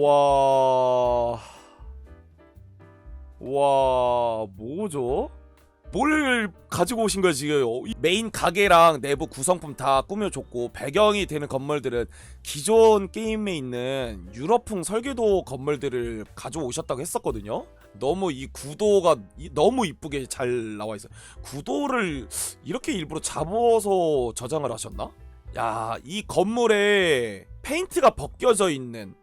와. 와, 뭐죠? 뭘 가지고 오신 거야 지금 어, 이 메인 가게랑 내부 구성품 다 꾸며줬고 배경이 되는 건물들은 기존 게임에 있는 유럽풍 설계도 건물들을 가져오셨다고 했었거든요 너무 이 구도가 이- 너무 이쁘게 잘 나와 있어요 구도를 이렇게 일부러 잡아서 저장을 하셨나? 야 이 건물에 페인트가 벗겨져 있는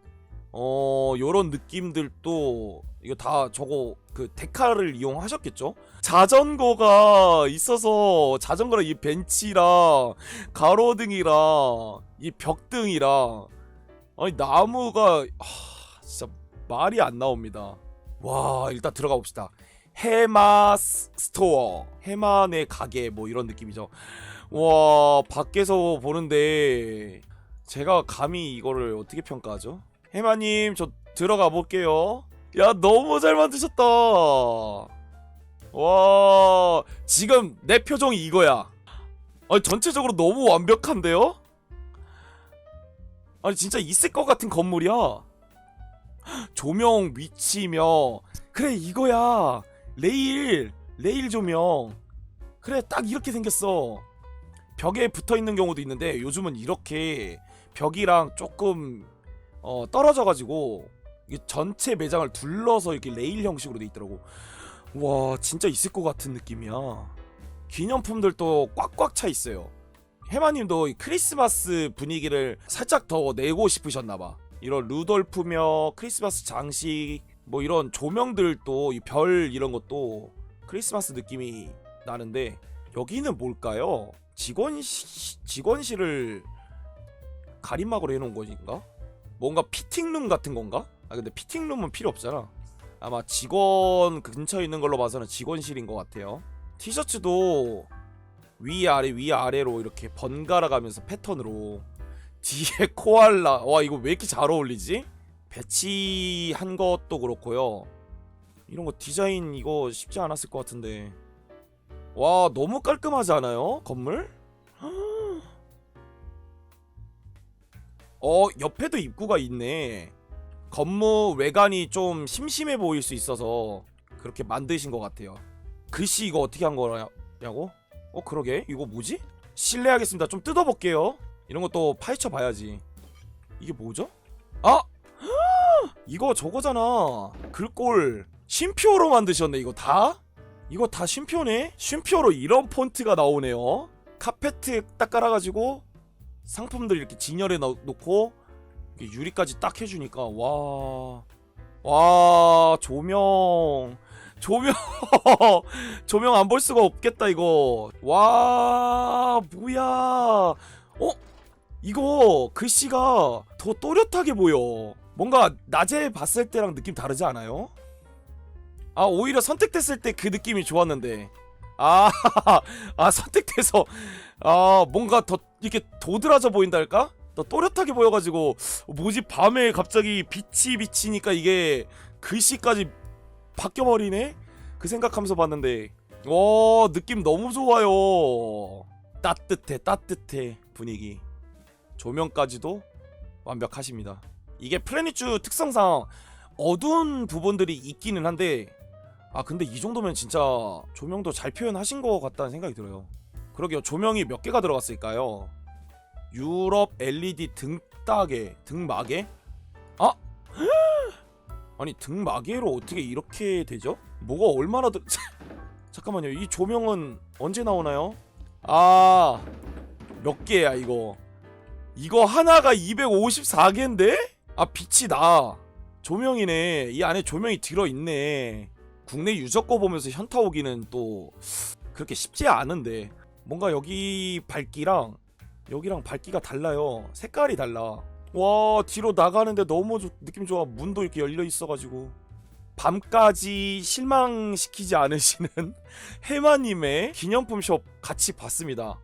어 요런 느낌들도 이거 다 저거 그 데카를 이용하셨겠죠? 자전거가 있어서 자전거랑 이 벤치랑 가로등이랑 이 벽등이랑 아니 나무가 하, 진짜 말이 안 나옵니다. 와 일단 들어가 봅시다. 해마 스- 스토어 해만의 가게 뭐 이런 느낌이죠. 와 밖에서 보는데 제가 감히 이거를 어떻게 평가하죠? 해마님 저 들어가 볼게요. 야 너무 잘 만드셨다. 와 지금 내 표정이 이거야. 아니 전체적으로 너무 완벽한데요? 아니 진짜 있을 것 같은 건물이야. 조명 위치며 그래 이거야 레일 레일 조명 그래 딱 이렇게 생겼어 벽에 붙어 있는 경우도 있는데 요즘은 이렇게 벽이랑 조금 어, 떨어져 가지고 이게 전체 매장을 둘러서 이렇게 레일 형식으로 돼 있더라고 와 진짜 있을 것 같은 느낌이야 기념품들도 꽉꽉 차 있어요 해마님도 이 크리스마스 분위기를 살짝 더 내고 싶으셨나봐 이런 루돌프며 크리스마스 장식 뭐 이런 조명들도 이별 이런 것도 크리스마스 느낌이 나는데 여기는 뭘까요? 직원 시, 직원실을 가림막으로 해놓은 것인가? 뭔가 피팅룸 같은 건가? 아 근데 피팅룸은 필요 없잖아 아마 직원 근처에 있는 걸로 봐서는 직원실인 것 같아요 티셔츠도 위아래 위아래로 이렇게 번갈아 가면서 패턴으로 뒤에 코알라 와 이거 왜 이렇게 잘 어울리지? 배치한 것도 그렇고요 이런 거 디자인 이거 쉽지 않았을 것 같은데 와 너무 깔끔하지 않아요? 건물? 어 옆에도 입구가 있네 건물 외관이 좀 심심해 보일 수 있어서 그렇게 만드신 것 같아요 글씨 이거 어떻게 한 거냐고? 어 그러게 이거 뭐지? 실례하겠습니다 좀 뜯어볼게요 이런 것도 파헤쳐 봐야지 이게 뭐죠? 아! 이거 저거잖아 글꼴 쉼표로 만드셨네 이거 다? 이거 다 쉼표네? 쉼표로 이런 폰트가 나오네요 카페트 딱 깔아가지고 상품들 이렇게 진열해 넣- 놓고 유리까지 딱 해주니까 와... 와 조명 조명 조명 안 볼 수가 없겠다 이거. 와 뭐야. 어? 이거 글씨가 더 또렷하게 보여. 뭔가 낮에 봤을 때랑 느낌 다르지 않아요? 아 오히려 선택됐을 때 그 느낌이 좋았는데 아, 아 선택돼서 아 뭔가 더 이렇게 도드라져 보인달까? 더 또렷하게 보여가지고 뭐지 밤에 갑자기 빛이 비치니까 이게 글씨까지 바뀌어버리네? 그 생각하면서 봤는데 와 느낌 너무 좋아요 따뜻해 따뜻해 분위기 조명까지도 완벽하십니다 이게 플래닛주 특성상 어두운 부분들이 있기는 한데 아 근데 이 정도면 진짜 조명도 잘 표현하신 것 같다는 생각이 들어요. 그러게요. 조명이 몇 개가 들어갔을까요? 유럽 LED 등따개 등마개? 아! 아니 등마개로 어떻게 이렇게 되죠? 뭐가 얼마나 들 잠깐만요. 이 조명은 언제 나오나요? 아 몇 개야 이거? 이거 하나가 254개인데? 아 빛이 나. 조명이네. 이 안에 조명이 들어있네 국내 유저 거 보면서 현타 오기는 또 그렇게 쉽지 않은데 뭔가 여기 밝기랑 여기랑 밝기가 달라요. 색깔이 달라. 와 뒤로 나가는데 너무 좋- 느낌 좋아. 문도 이렇게 열려 있어가지고. 밤까지 실망시키지 않으시는 해마님의 기념품 숍 같이 봤습니다